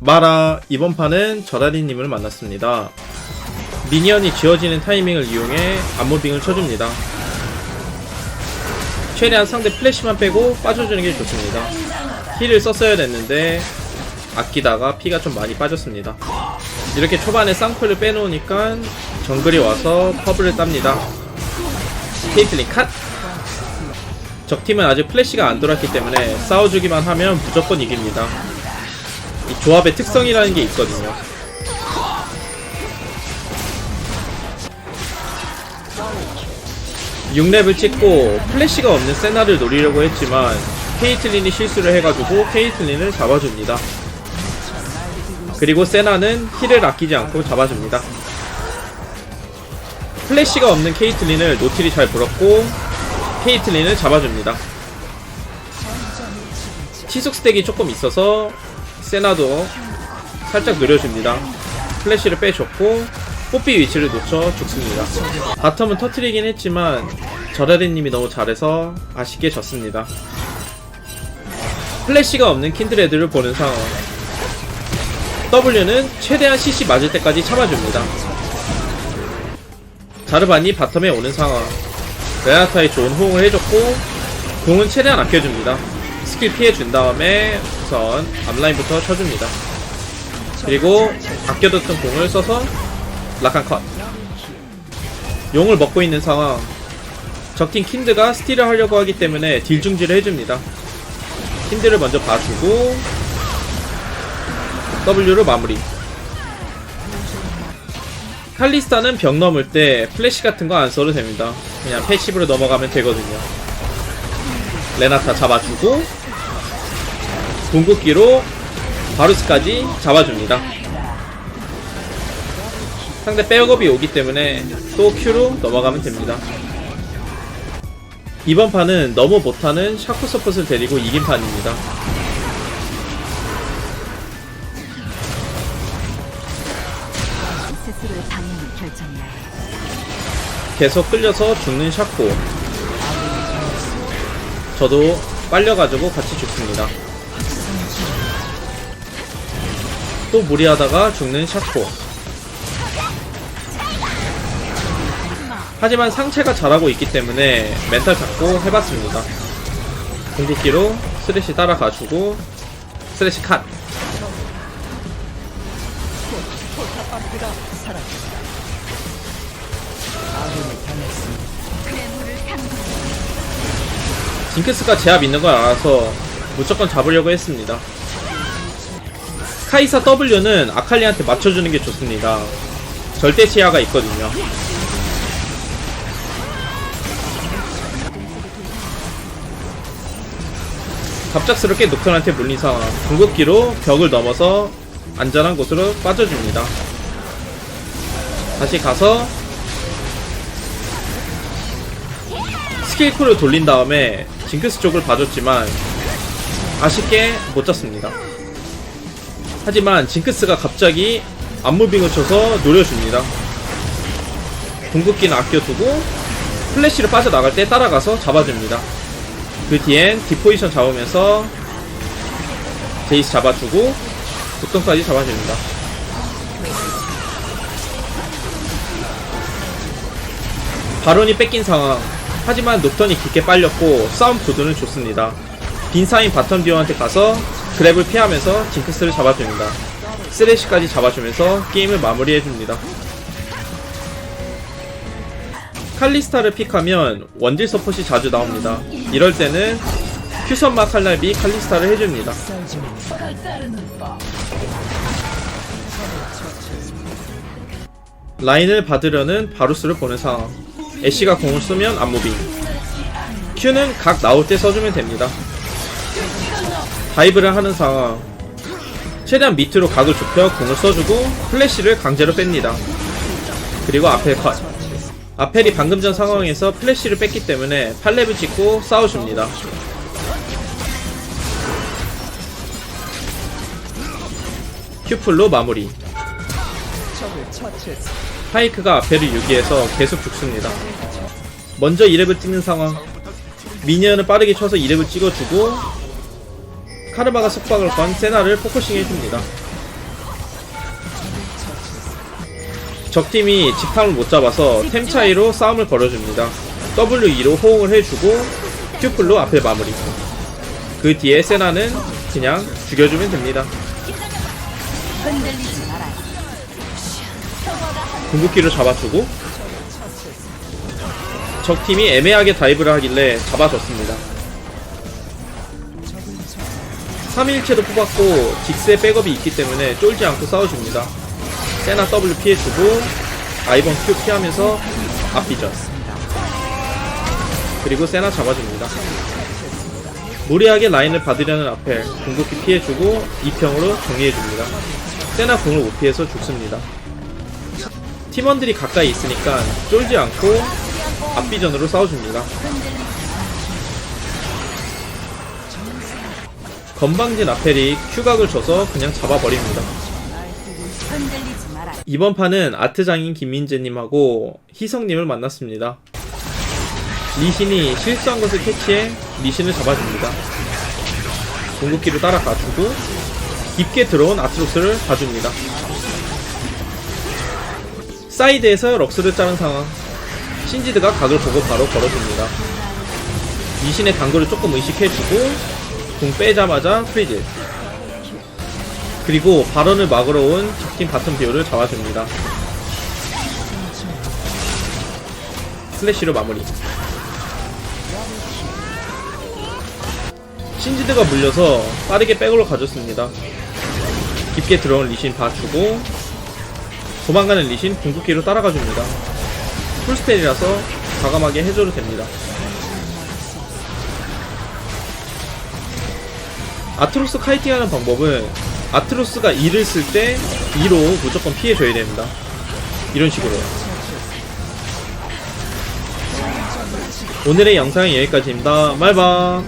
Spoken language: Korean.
마라 이번 판은 저라리님을 만났습니다. 미니언이 지워지는 타이밍을 이용해 암무빙을 쳐줍니다. 최대한 상대 플래시만 빼고 빠져주는 게 좋습니다. 힐을 썼어야 됐는데 아끼다가 피가 좀 많이 빠졌습니다. 이렇게 초반에 쌍풀을 빼놓으니까 정글이 와서 퍼블을 땁니다. 케이틀린 컷! 적팀은 아직 플래시가 안 돌았기 때문에 싸워주기만 하면 무조건 이깁니다. 이 조합의 특성이라는 게 있거든요. 육렙을 찍고 플래시가 없는 세나를 노리려고 했지만 케이틀린이 실수를 해가지고 케이틀린을 잡아줍니다. 그리고 세나는 힐을 아끼지 않고 잡아줍니다. 플래시가 없는 케이틀린을 노틸이 잘 불었고 케이틀린을 잡아줍니다. 치속 스택이 조금 있어서 세나도 살짝 느려줍니다. 플래시를 빼줬고 뽀삐 위치를 놓쳐 죽습니다. 바텀은 터트리긴 했지만 저라리님이 너무 잘해서 아쉽게 졌습니다. 플래시가 없는 킨드레드를 보는 상황. W는 최대한 CC 맞을 때까지 참아줍니다. 자르반이 바텀에 오는 상황. 레나타에 좋은 호응을 해줬고 공은 최대한 아껴줍니다. 스킬 피해준 다음에 우선 앞라인부터 쳐줍니다. 그리고 아껴뒀던 공을 써서 라칸 컷. 용을 먹고 있는 상황. 적팀 킨드가 스틸을 하려고 하기 때문에 딜 중지를 해줍니다. 킨드를 먼저 봐주고 W로 마무리. 칼리스타는 벽 넘을 때 플래시 같은 거 안 써도 됩니다. 그냥 패시브로 넘어가면 되거든요. 레나타 잡아주고 궁극기로 바루스까지 잡아줍니다. 상대 백업이 오기 때문에 또 Q로 넘어가면 됩니다. 이번 판은 너무 못하는 샤코 서폿을 데리고 이긴 판입니다. 계속 끌려서 죽는 샤코. 저도 빨려가지고 같이 죽습니다. 또 무리하다가 죽는 샤코. 하지만 상체가 잘하고 있기 때문에 멘탈 잡고 해봤습니다. 궁극기로 스레시 따라가주고 스레시 컷. 징크스가 제압 있는 걸 알아서 무조건 잡으려고 했습니다. 카이사 W는 아칼리한테 맞춰주는 게 좋습니다. 절대 치아가 있거든요. 갑작스럽게 녹턴한테 물린 상황. 궁극기로 벽을 넘어서 안전한 곳으로 빠져줍니다. 다시 가서 스킬쿨을 돌린 다음에 징크스 쪽을 봐줬지만 아쉽게 못 잡습니다. 하지만 징크스가 갑자기 안무빙을 쳐서 노려줍니다. 궁극기는 아껴두고 플래시를 빠져나갈 때 따라가서 잡아줍니다. 그 뒤엔 디포지션 잡으면서 제이스 잡아주고 독성까지 잡아줍니다. 바론이 뺏긴 상황. 하지만 녹턴이 깊게 빨렸고 싸움 구도는 좋습니다. 빈사인 바텀 듀오한테 가서 그랩을 피하면서 징크스를 잡아줍니다. 쓰레쉬까지 잡아주면서 게임을 마무리해줍니다. 칼리스타를 픽하면 원딜 서폿이 자주 나옵니다. 이럴 때는 큐선마 칼날비 칼리스타를 해줍니다. 라인을 받으려는 바루스를 보는 상황. 애쉬가 공을 쏘면 안무빙. Q는 각 나올 때 써주면 됩니다. 다이브를 하는 상황. 최대한 밑으로 각을 좁혀 공을 써주고 플래시를 강제로 뺍니다. 그리고 아펠 컷. 아펠이 방금 전 상황에서 플래시를 뺐기 때문에 팔렙을 찍고 싸워줍니다. 큐플로 마무리. 파이크가 앞에를 유기해서 계속 죽습니다. 먼저 2렙을 찍는 상황. 미니언을 빠르게 쳐서 2렙을 찍어주고 카르마가 속박을 건 세나를 포커싱 해줍니다. 적팀이 집탐을 못 잡아서 템 차이로 싸움을 벌여줍니다. W2로 호응을 해주고 큐플로 앞에 마무리. 그 뒤에 세나는 그냥 죽여주면 됩니다. 궁극기로 잡아주고 적팀이 애매하게 다이브를 하길래 잡아줬습니다. 3일체도 뽑았고 직스의 백업이 있기 때문에 쫄지 않고 싸워줍니다. 세나 W 피해주고 아이번 Q 피하면서 앞비전 그리고 세나 잡아줍니다. 무리하게 라인을 받으려는 앞에 궁극기 피해주고 2평으로 정리해줍니다. 세나 궁을 못 피해서 죽습니다. 팀원들이 가까이 있으니까 쫄지 않고 앞비전으로 싸워줍니다. 건방진 아펠이 큐각을 줘서 그냥 잡아버립니다. 이번 판은 아트장인 김민재님하고 희성님을 만났습니다. 리신이 실수한 것을 캐치해 리신을 잡아줍니다. 궁극기로 따라가주고 깊게 들어온 아트록스를 봐줍니다. 사이드에서 럭스를 자른 상황. 신지드가 각을 보고 바로 걸어줍니다. 리신의 강도를 조금 의식해주고 궁 빼자마자 프리즈. 그리고 발언을 막으러 온 적팀 바텀 비오를 잡아줍니다. 슬래시로 마무리. 신지드가 물려서 빠르게 백으로 가졌습니다. 깊게 들어온 리신 봐주고 도망가는 리신 궁극기로 따라가줍니다. 풀스펠이라서 과감하게 해줘도 됩니다. 아트로스 카이팅하는 방법은 아트로스가 2를 쓸 때 2로 무조건 피해줘야 됩니다. 이런 식으로요. 오늘의 영상은 여기까지입니다. 말바